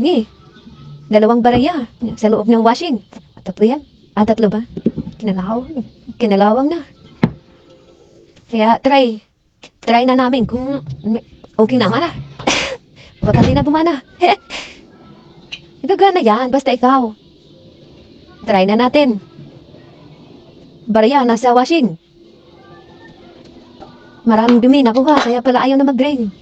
Ni, dalawang baraya sa loob ng washing. At tatlo yan. Ah, tatlo ba? Kinalaw. Kinalawang na. Kaya try. Try na namin kung okay naman na. Baka di na bumana. Gagana yan, basta ikaw. Try na natin. Baraya, nasa washing. Maraming dumi nakuha, kaya pala ayaw na mag-drain.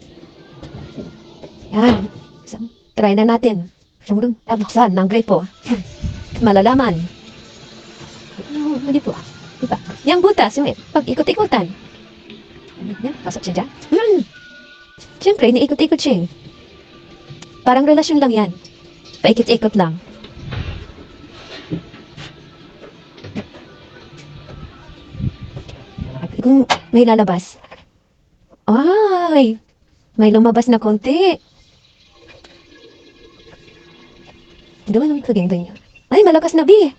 Yan. So, try na natin. Sumulong, tabuksan ng gripo. Malalaman. Ano, hindi po. Diba? Yang butas, yung pag ikot-ikutan. Yan, pasok siya dyan. Hmm. Siyempre, iniikot-ikot siya eh. Parang relasyon lang yan. Paikot-ikot lang. Kung may lalabas. Ay! May lumabas na konti. Doon ang kaganda niya. Ay, malakas na, Bi.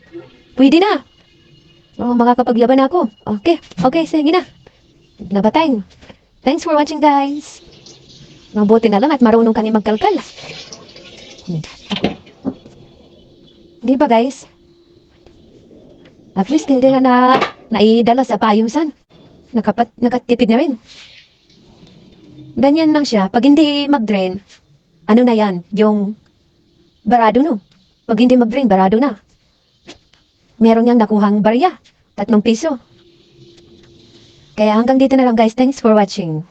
Pwede na. Oh, makakapaglaban ako. Okay, okay, sige na. Nabatay. Thanks for watching, guys. Mabuti na lang at marunong kami magkalkal. Di ba, guys? At least hindi na na naidala sa payusan. Nakapat, nakatipid na rin. Ganyan lang siya. Pag hindi mag-drain, ano na yan? Yung barado no. Pag hindi mag-drain, barado na. Meron niyang nakuhang barya. Tatlong piso. Kaya hanggang dito na lang guys. Thanks for watching.